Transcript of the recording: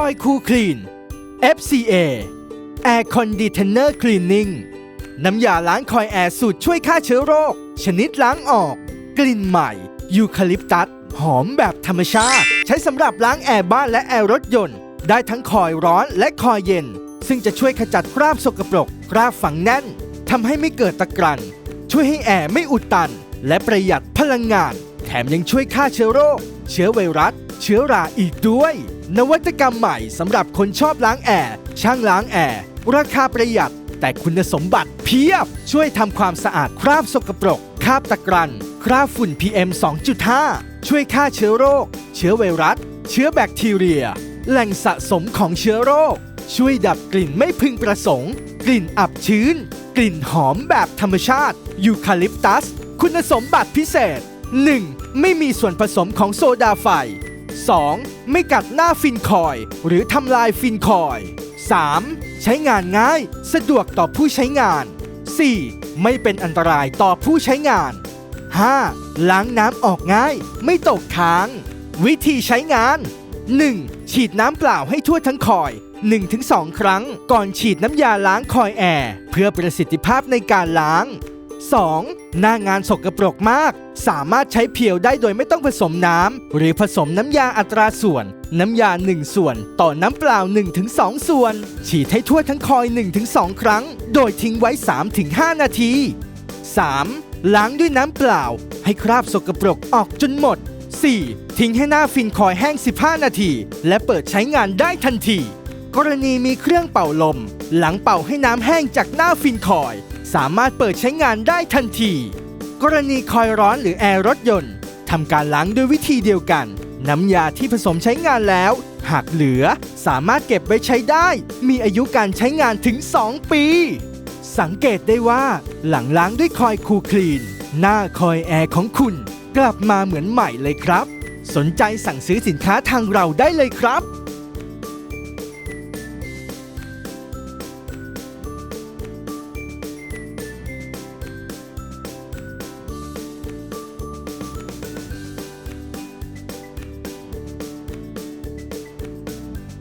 คอยคูคลีน FCA Air Conditioner Cleaning น้ำยาล้างคอยแอร์สูตรช่วยฆ่าเชื้อโรค ชนิดล้างออก กลิ่นใหม่ ยูคาลิปตัส หอมแบบธรรมชาติ ใช้สำหรับล้างแอร์บ้านและแอร์รถยนต์ ได้ทั้งคอยร้อนและคอยเย็น ซึ่งจะช่วยขจัดคราบสกปรก คราบฝังแน่นทำให้ไม่เกิดตะกรัน ช่วยให้แอร์ไม่อุดตัน และประหยัดพลังงาน แถมยังช่วยฆ่าเชื้อโรค เชื้อไวรัส เชื้อราอีกด้วย นวัตกรรมใหม่สำหรับคนชอบล้างแอร์ช่างล้างแอร์ราคาประหยัด แต่คุณสมบัติเพียบ ช่วยทำความสะอาดคราบสกปรก คราบตะกรัน คราบฝุ่น PM 2.5 ช่วยฆ่าเชื้อโรค เชื้อไวรัส เชื้อแบคทีเรีย แหล่งสะสมของเชื้อโรค ช่วยดับกลิ่นไม่พึงประสงค์ กลิ่นอับชื้น กลิ่นหอมแบบธรรมชาติยูคาลิปตัส คุณสมบัติพิเศษ 1. ไม่มีส่วนผสมของโซดาไฟ 2. ไม่กัดหน้าฟินคอย หรือทำลายฟินคอย 3. ใช้งานง่าย สะดวกต่อผู้ใช้งาน 4. ไม่เป็นอันตรายต่อผู้ใช้งาน 5. ล้างน้ำออกง่าย ไม่ตกค้าง วิธีใช้งาน 1. ฉีดน้ำเปล่าให้ทั่วทั้งคอย 1-2 ครั้ง ก่อนฉีดน้ำยาล้างคอยแอร์เพื่อประสิทธิภาพในการล้าง 2. หน้างานสกปรกมาก สามารถใช้เพียวได้โดยไม่ต้องผสมน้ำ หรือผสมน้ำยาอัตราส่วน น้ำยา 1 ส่วน ต่อน้ำเปล่า 1-2 ส่วน ฉีดให้ทั่วทั้งคอย 1-2 ครั้ง โดยทิ้งไว้ 3-5 นาที 3. ล้างด้วยน้ำเปล่า ให้คราบสกปรกออกจนหมด 4. ทิ้งให้หน้าฟินคอยแห้ง 15 นาที และเปิดใช้งานได้ทันที กรณีมีเครื่องเป่าลม หลังเป่าให้น้ำแห้งจากหน้าฟินคอย สามารถเปิดใช้งานได้ทันที กรณีคอยร้อนหรือแอร์รถยนต์ทำการล้างด้วยวิธีเดียวกัน น้ำยาที่ผสมใช้งานแล้ว หากเหลือสามารถเก็บไว้ใช้ได้ มีอายุการใช้งานถึง 2 ปี สังเกตได้ว่า หลังล้างด้วยคอยคูคลีน หน้าคอยแอร์ของคุณ กลับมาเหมือนใหม่เลยครับ สนใจสั่งซื้อสินค้าทางเราได้เลยครับ